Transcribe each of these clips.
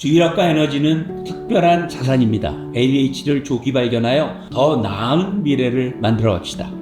주의력과 에너지는 특별한 자산입니다. ADHD를 조기 발견하여 더 나은 미래를 만들어 갑시다.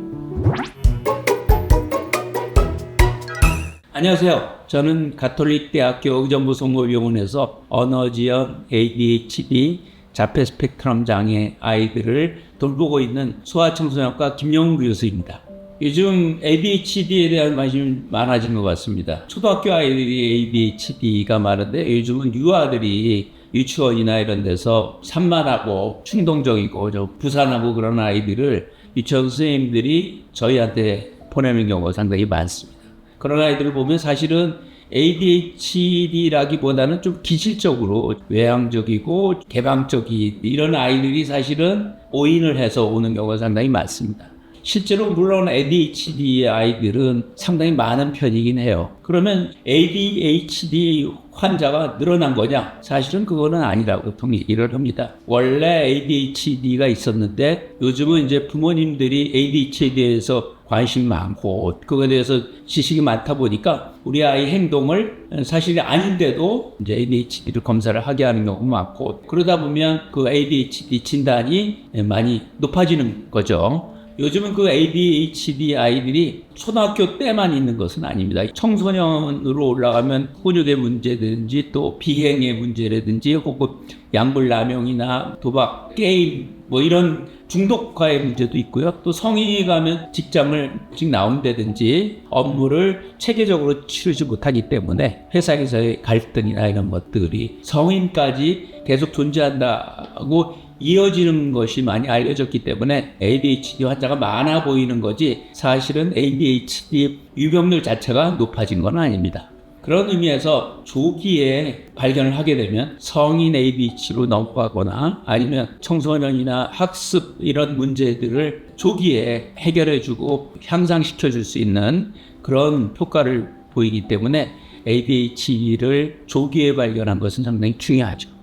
안녕하세요. 저는 가톨릭대학교 의정부성모병원에서 언어지연 ADHD 자폐 스펙트럼 장애 아이들을 돌보고 있는 소아청소년과 김영우 교수입니다. 요즘 ADHD에 대한 관심이 많아진 것 같습니다. 초등학교 아이들이 ADHD가 많은데 요즘은 유아들이 유치원이나 이런 데서 산만하고 충동적이고 좀 부산하고 그런 아이들을 유치원 선생님들이 저희한테 보내는 경우가 상당히 많습니다. 그런 아이들을 보면 사실은 ADHD라기보다는 좀 기질적으로 외향적이고 개방적인 이런 아이들이 사실은 오인을 해서 오는 경우가 상당히 많습니다. 실제로 물론 ADHD 아이들은 상당히 많은 편이긴 해요. 그러면 ADHD 환자가 늘어난 거냐? 사실은 그거는 아니라고 보통 얘기를 합니다. 원래 ADHD가 있었는데 요즘은 이제 부모님들이 ADHD에서 관심이 많고 그거에 대해서 지식이 많다 보니까 우리 아이 행동을 사실이 아닌데도 이제 ADHD를 검사를 하게 하는 경우가 많고 그러다 보면 그 ADHD 진단이 많이 높아지는 거죠. 요즘은 그 ADHD 아이들이 초등학교 때만 있는 것은 아닙니다. 청소년으로 올라가면 훈육의 문제든지 또 비행의 문제라든지 혹은 양불남용이나 도박, 게임 뭐 이런 중독화의 문제도 있고요. 또 성인이 가면 직장을 직 나온다든지 업무를 체계적으로 치르지 못하기 때문에 회사에서의 갈등이나 이런 것들이 성인까지 계속 존재한다고 이어지는 것이 많이 알려졌기 때문에 ADHD 환자가 많아 보이는 거지 사실은 ADHD 유병률 자체가 높아진 건 아닙니다. 그런 의미에서 조기에 발견을 하게 되면 성인 ADHD로 넘어가거나 아니면 청소년이나 학습 이런 문제들을 조기에 해결해주고 향상시켜줄 수 있는 그런 효과를 보이기 때문에 ADHD를 조기에 발견한 것은 상당히 중요하죠.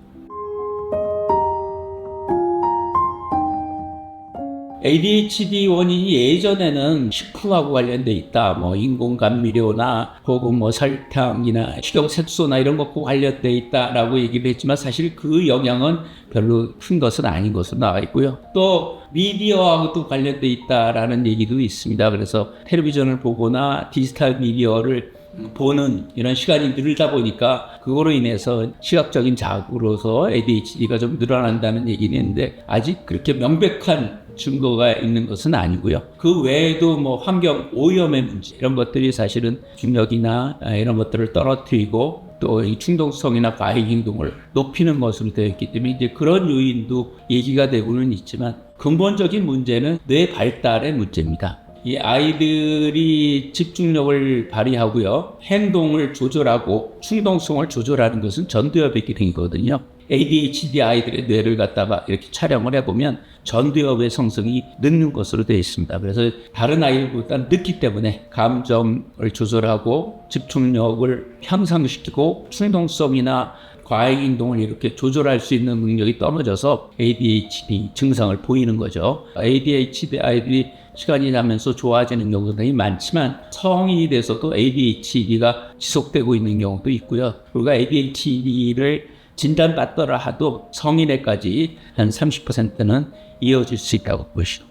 ADHD 원인이 예전에는 식품하고 관련돼 있다. 뭐 인공 감 미료나 혹은 뭐 설탕이나 식용색소나 이런 것과 관련돼 있다라고 얘기를 했지만 사실 그 영향은 별로 큰 것은 아닌 것으로 나와 있고요. 또 미디어하고도 관련돼 있다라는 얘기도 있습니다. 그래서 텔레비전을 보거나 디지털 미디어를 보는 이런 시간이 늘다 보니까 그거로 인해서 시각적인 자극으로서 ADHD가 좀 늘어난다는 얘기는 있는데 아직 그렇게 명백한 증거가 있는 것은 아니고요. 그 외에도 뭐 환경 오염의 문제 이런 것들이 사실은 중력이나 이런 것들을 떨어뜨리고 또 이 충동성이나 과잉 행동을 높이는 것으로 되어 있기 때문에 이제 그런 요인도 얘기가 되고는 있지만 근본적인 문제는 뇌 발달의 문제입니다. 이 아이들이 집중력을 발휘하고요. 행동을 조절하고 충동성을 조절하는 것은 전두엽의 기능이거든요. ADHD 아이들의 뇌를 갖다가 이렇게 촬영을 해보면 전두엽의 성성이 늦는 것으로 되어 있습니다. 그래서 다른 아이들보다 늦기 때문에 감정을 조절하고 집중력을 향상시키고 충동성이나 과잉 행동을 이렇게 조절할 수 있는 능력이 떨어져서 ADHD 증상을 보이는 거죠. ADHD 아이들이 시간이 나면서 좋아지는 경우들이 많지만 성인이 돼서도 ADHD가 지속되고 있는 경우도 있고요. 우리가 ADHD를 진단받더라 하도 성인에까지 한 30%는 이어질 수 있다고 보시죠.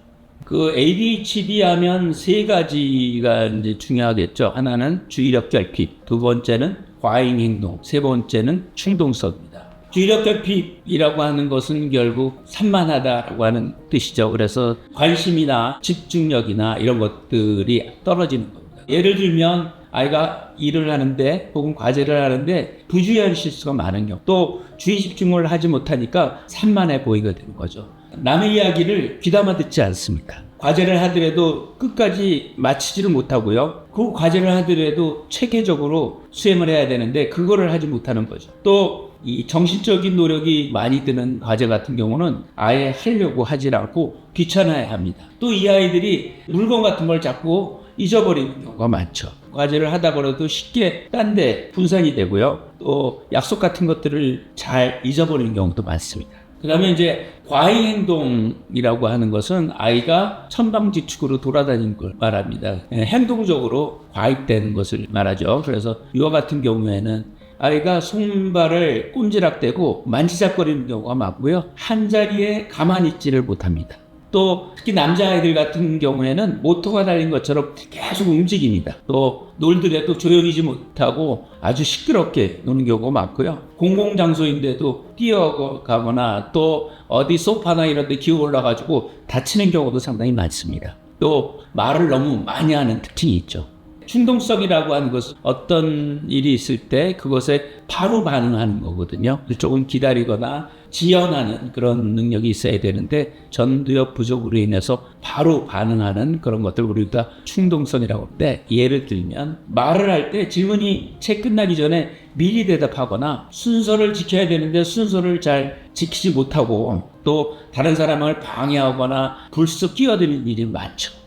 그 ADHD 하면 세 가지가 이제 중요하겠죠. 하나는 주의력 결핍, 두 번째는 과잉 행동, 세 번째는 충동성입니다. 주의력 결핍이라고 하는 것은 결국 산만하다라고 하는 뜻이죠. 그래서 관심이나 집중력이나 이런 것들이 떨어지는 겁니다. 예를 들면 아이가 일을 하는데 혹은 과제를 하는데 부주의한 실수가 많은 경우 또 주의 집중을 하지 못하니까 산만해 보이게 되는 거죠. 남의 이야기를 귀담아 듣지 않습니다. 과제를 하더라도 끝까지 마치지를 못하고요. 그 과제를 하더라도 체계적으로 수행을 해야 되는데 그거를 하지 못하는 거죠. 또 이 정신적인 노력이 많이 드는 과제 같은 경우는 아예 하려고 하질 않고 귀찮아야 합니다. 또 이 아이들이 물건 같은 걸 자꾸 잊어버리는 경우가 많죠. 과제를 하다 보라도 쉽게 딴 데 분산이 되고요. 또 약속 같은 것들을 잘 잊어버리는 경우도 많습니다. 그 다음에 이제 과잉 행동이라고 하는 것은 아이가 천방지축으로 돌아다니는 걸 말합니다. 예, 행동적으로 과잉되는 것을 말하죠. 그래서 이와 같은 경우에는 아이가 손발을 꼼지락대고 만지작거리는 경우가 많고요. 한 자리에 가만히 있지를 못합니다. 또 특히 남자아이들 같은 경우에는 모터가 달린 것처럼 계속 움직입니다. 또 놀더라도 조용히지 못하고 아주 시끄럽게 노는 경우가 많고요. 공공장소인데도 뛰어가거나 또 어디 소파나 이런 데 기어 올라가지고 다치는 경우도 상당히 많습니다. 또 말을 너무 많이 하는 특징이 있죠. 충동성이라고 하는 것은 어떤 일이 있을 때 그것에 바로 반응하는 거거든요. 조금 기다리거나 지연하는 그런 능력이 있어야 되는데 전두엽 부족으로 인해서 바로 반응하는 그런 것들 우리가 충동성이라고 하는데 예를 들면 말을 할 때 질문이 채 끝나기 전에 미리 대답하거나 순서를 지켜야 되는데 순서를 잘 지키지 못하고 또 다른 사람을 방해하거나 불쑥 끼어드는 일이 많죠.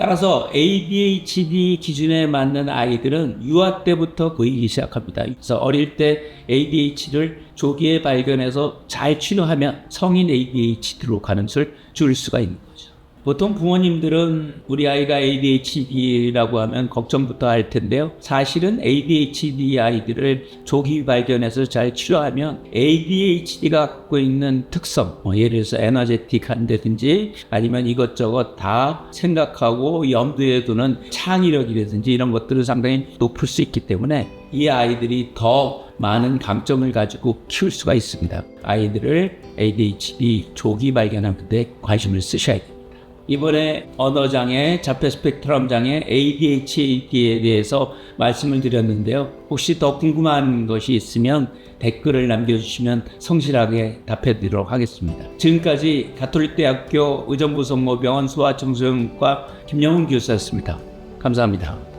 따라서 ADHD 기준에 맞는 아이들은 유아 때부터 보이기 시작합니다. 그래서 어릴 때 ADHD를 조기에 발견해서 잘 치료하면 성인 ADHD로 가는 수를 줄일 수가 있는 거죠. 보통 부모님들은 우리 아이가 ADHD라고 하면 걱정부터 할 텐데요. 사실은 ADHD 아이들을 조기 발견해서 잘 치료하면 ADHD가 갖고 있는 특성, 뭐 예를 들어서 에너제틱한다든지 아니면 이것저것 다 생각하고 염두에 두는 창의력이라든지 이런 것들을 상당히 높을 수 있기 때문에 이 아이들이 더 많은 강점을 가지고 키울 수가 있습니다. 아이들을 ADHD 조기 발견하는 데 관심을 쓰셔야 됩니다. 이번에 언어장애, 자폐 스펙트럼 장애, ADHD에 대해서 말씀을 드렸는데요. 혹시 더 궁금한 것이 있으면 댓글을 남겨주시면 성실하게 답해 드리도록 하겠습니다. 지금까지 가톨릭대학교 의정부성모병원 소아청소년과 김영훈 교수였습니다. 감사합니다.